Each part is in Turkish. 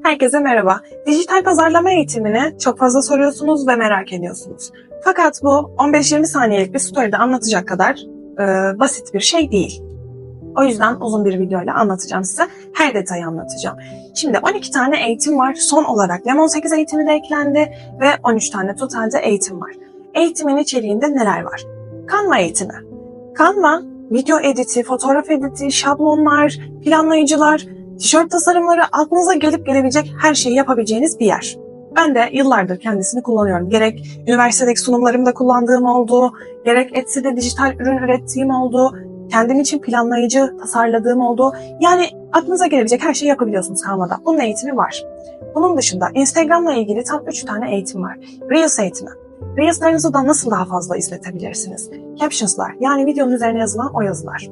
Herkese merhaba. Dijital pazarlama eğitimini çok fazla soruyorsunuz ve merak ediyorsunuz. Fakat bu 15-20 saniyelik bir story'de anlatacak kadar e, basit bir şey değil. O yüzden uzun bir videoyla anlatacağım size. Her detayı anlatacağım. Şimdi 12 tane eğitim var. Son olarak Lemon 8 eğitimi de eklendi ve 13 tane totalde eğitim var. Eğitimin içeriğinde neler var? Canva eğitimi. Canva, video editi, fotoğraf editi, şablonlar, planlayıcılar, tişört tasarımları aklınıza gelip gelebilecek her şeyi yapabileceğiniz bir yer. Ben de yıllardır kendisini kullanıyorum. Gerek üniversitedeki sunumlarımda kullandığım oldu, gerek Etsy'de dijital ürün ürettiğim oldu, kendim için planlayıcı tasarladığım oldu. Yani aklınıza gelebilecek her şeyi yapabiliyorsunuz Canva'da. Bunun eğitimi var. Bunun dışında Instagram'la ilgili tam 3 tane eğitim var. Reels eğitimi. Reels'larınızı da nasıl daha fazla izletebilirsiniz? Captions'lar yani videonun üzerine yazılan o yazılar.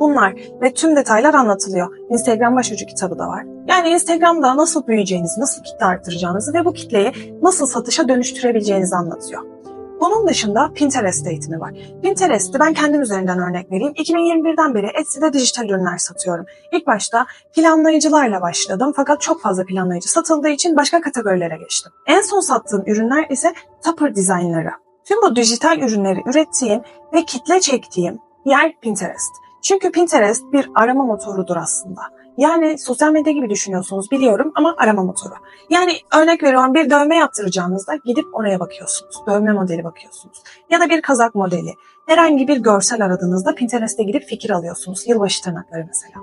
Bunlar ve tüm detaylar anlatılıyor. Instagram başucu kitabı da var. Yani Instagram'da nasıl büyüyeceğinizi, nasıl kitle arttıracağınızı ve bu kitleyi nasıl satışa dönüştürebileceğinizi anlatıyor. Bunun dışında Pinterest eğitimi var. Pinterest'i ben kendim üzerinden örnek vereyim. 2021'den beri Etsy'de dijital ürünler satıyorum. İlk başta planlayıcılarla başladım fakat çok fazla planlayıcı satıldığı için başka kategorilere geçtim. En son sattığım ürünler ise Tupper dizaynları. Tüm bu dijital ürünleri ürettiğim ve kitle çektiğim yer Pinterest. Çünkü Pinterest bir arama motorudur aslında. Yani sosyal medya gibi düşünüyorsunuz biliyorum ama arama motoru. Yani örnek veriyorum bir dövme yaptıracağınızda gidip oraya bakıyorsunuz. Dövme modeli bakıyorsunuz. Ya da bir kazak modeli. Herhangi bir görsel aradığınızda Pinterest'e gidip fikir alıyorsunuz. Yılbaşı tırnakları mesela.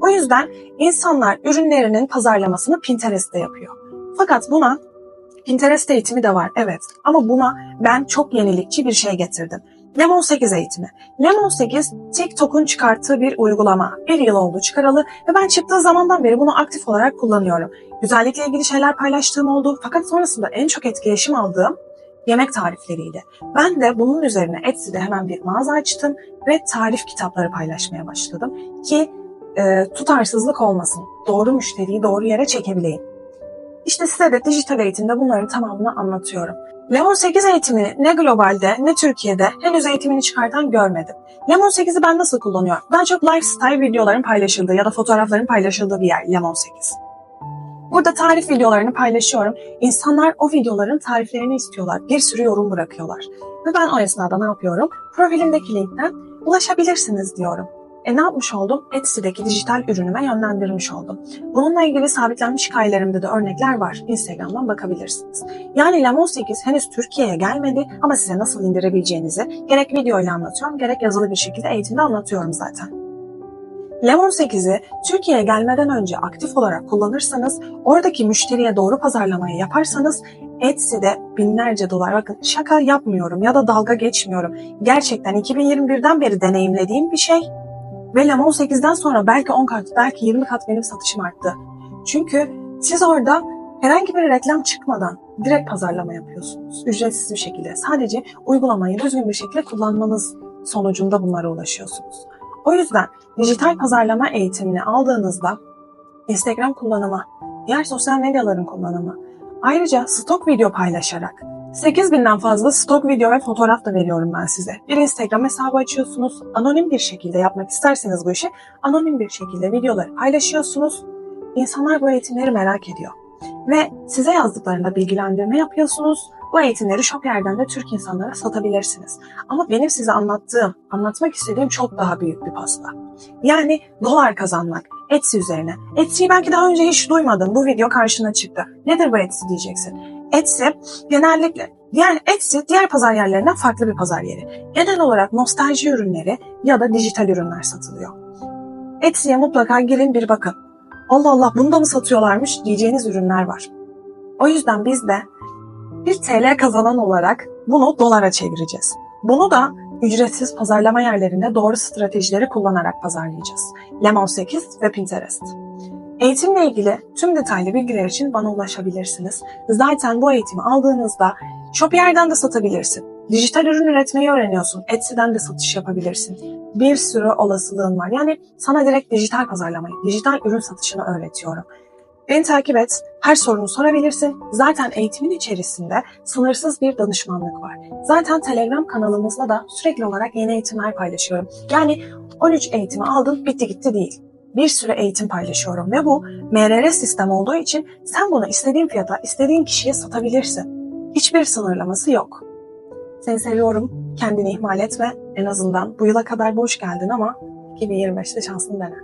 O yüzden insanlar ürünlerinin pazarlamasını Pinterest'te yapıyor. Fakat buna Pinterest eğitimi de var evet ama buna ben çok yenilikçi bir şey getirdim. Lemon 8 eğitimi. Lemon 8 TikTok'un çıkarttığı bir uygulama. Bir yıl oldu çıkaralı ve ben çıktığı zamandan beri bunu aktif olarak kullanıyorum. Güzellikle ilgili şeyler paylaştığım oldu fakat sonrasında en çok etkileşim aldığım yemek tarifleriydi. Ben de bunun üzerine Etsy'de hemen bir mağaza açtım ve tarif kitapları paylaşmaya başladım ki e, tutarsızlık olmasın. Doğru müşteriyi doğru yere çekebileyim. İşte size de dijital eğitimde bunların tamamını anlatıyorum. Lemon 8 eğitimini ne globalde ne Türkiye'de henüz eğitimini çıkartan görmedim. Lemon 8'i ben nasıl kullanıyorum? Daha çok lifestyle videoların paylaşıldığı ya da fotoğrafların paylaşıldığı bir yer Lemon 8. Burada tarif videolarını paylaşıyorum. İnsanlar o videoların tariflerini istiyorlar. Bir sürü yorum bırakıyorlar. Ve ben o esnada ne yapıyorum? Profilimdeki linkten ulaşabilirsiniz diyorum. E ne yapmış oldum? Etsy'deki dijital ürünüme yönlendirmiş oldum. Bununla ilgili sabitlenmiş hikayelerimde de örnekler var. Instagram'dan bakabilirsiniz. Yani Lemon 8 henüz Türkiye'ye gelmedi ama size nasıl indirebileceğinizi gerek videoyla anlatıyorum gerek yazılı bir şekilde eğitimde anlatıyorum zaten. Lemon 8'i Türkiye'ye gelmeden önce aktif olarak kullanırsanız, oradaki müşteriye doğru pazarlamayı yaparsanız Etsy'de binlerce dolar, bakın şaka yapmıyorum ya da dalga geçmiyorum. Gerçekten 2021'den beri deneyimlediğim bir şey ve Lemon 8'den sonra belki 10 kat, belki 20 kat benim satışım arttı. Çünkü siz orada herhangi bir reklam çıkmadan direkt pazarlama yapıyorsunuz. Ücretsiz bir şekilde. Sadece uygulamayı düzgün bir şekilde kullanmanız sonucunda bunlara ulaşıyorsunuz. O yüzden dijital pazarlama eğitimini aldığınızda Instagram kullanımı, diğer sosyal medyaların kullanımı, ayrıca stok video paylaşarak 8000'den fazla stok video ve fotoğraf da veriyorum ben size. Bir Instagram hesabı açıyorsunuz. Anonim bir şekilde yapmak isterseniz bu işi anonim bir şekilde videoları paylaşıyorsunuz. İnsanlar bu eğitimleri merak ediyor. Ve size yazdıklarında bilgilendirme yapıyorsunuz. Bu eğitimleri çok yerden de Türk insanlara satabilirsiniz. Ama benim size anlattığım, anlatmak istediğim çok daha büyük bir pasta. Yani dolar kazanmak, Etsy üzerine. Etsy'yi belki daha önce hiç duymadın. Bu video karşına çıktı. Nedir bu Etsy diyeceksin. Etsy genellikle yani Etsy diğer pazar yerlerinden farklı bir pazar yeri. Genel olarak nostalji ürünleri ya da dijital ürünler satılıyor. Etsy'ye mutlaka girin bir bakın. Allah Allah bunu da mı satıyorlarmış diyeceğiniz ürünler var. O yüzden biz de bir TL kazanan olarak bunu dolara çevireceğiz. Bunu da ücretsiz pazarlama yerlerinde doğru stratejileri kullanarak pazarlayacağız. Lemon 8 ve Pinterest. Eğitimle ilgili tüm detaylı bilgiler için bana ulaşabilirsiniz. Zaten bu eğitimi aldığınızda Shopier'den de satabilirsin. Dijital ürün üretmeyi öğreniyorsun. Etsy'den de satış yapabilirsin. Bir sürü olasılığın var. Yani sana direkt dijital pazarlamayı, dijital ürün satışını öğretiyorum. Beni takip et, her sorunu sorabilirsin. Zaten eğitimin içerisinde sınırsız bir danışmanlık var. Zaten Telegram kanalımızda da sürekli olarak yeni eğitimler paylaşıyorum. Yani 13 eğitimi aldın, bitti gitti değil. Bir sürü eğitim paylaşıyorum ve bu MRR sistem olduğu için sen bunu istediğin fiyata, istediğin kişiye satabilirsin. Hiçbir sınırlaması yok. Seni seviyorum. Kendini ihmal etme. En azından bu yıla kadar boş geldin ama 2025'te şansını dene.